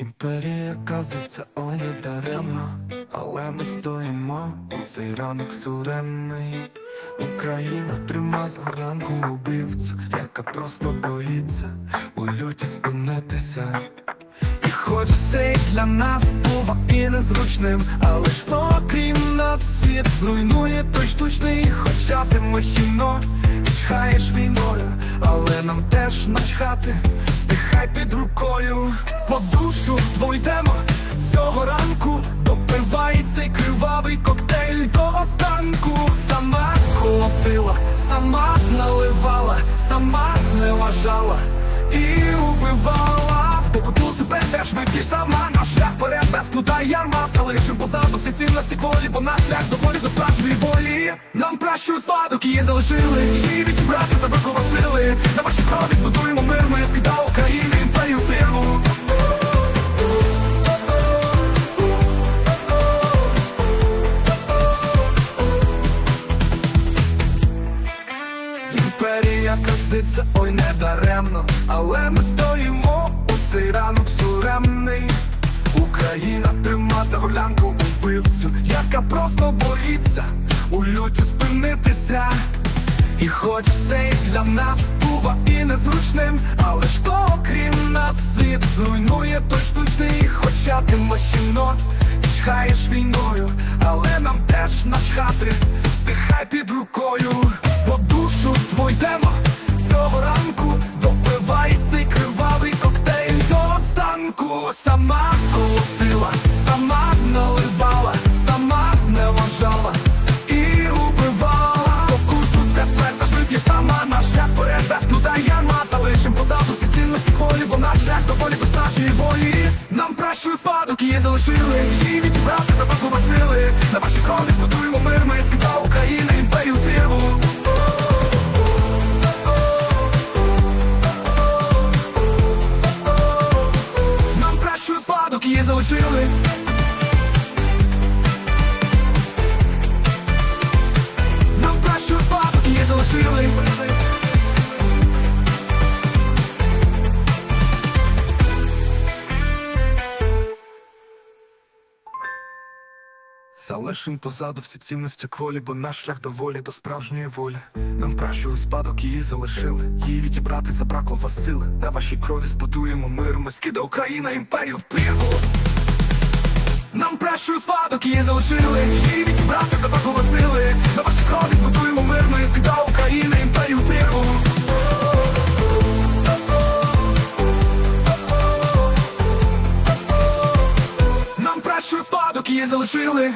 Імперія казиться, ой не даремно, але ми стоїмо у цей ранок суремний. Україна трима з горанку убивцю, яка просто боїться у люті спинитися. І хоч цей для нас був і незручним, але ж то крім нас світ зруйнує той штучний, хоча ти махіно. Чхаєш війною, але нам теж начхати, стихай під рукою, по душу двойдемо цього ранку, допивай цей кривавий коктейль до останку, сама колотила, сама наливала, сама зневажала і убивала. Теж вип'єш сама Наш шлях вперед без плута і ярма. Залишим позаду всі цінності кволі Бо наш шлях до волі до справжньої волі. Нам пращу спадок її залишили Її відібрати забракова сили. На вашій крові збудуємо мир Ми скида України імперію впливу Імперія краситься, ой не даремно, але ми стоїмо цей ранок суремний. Україна трима за горлянку убивцю, яка просто боїться у люті спинитися. І хоч цей для нас був і незручним, але ж то окрім нас світ зруйнує той штучний, хоча ти махіно і чхаєш війною, але нам теж начхати, стихай під рукою, сама колотила, сама наливала, сама зневажала і убивала. Покуту тепер та є сама наш шлях ну і ярма Залишим позаду. Всі цінності хвилі, бо наш шлях до волі без нашої волі. Нам пращує спадок її залишили, її відібрати запаху сили На ваші крові Залишим позаду всі цінності кволі, бо наш шлях до волі, до справжньої волі. Нам пращу спадок її залишили. Її відібрати забракло вас сили. На вашій крові збудуємо мир. Ми скида Україна, імперію впливу. Нам пращу спадок її залишили. Її відібрати забракло вас сили. На вашій крові збудуємо мир. Ми скида Україна, імперію впливу. Нам пращу спадок її залишили.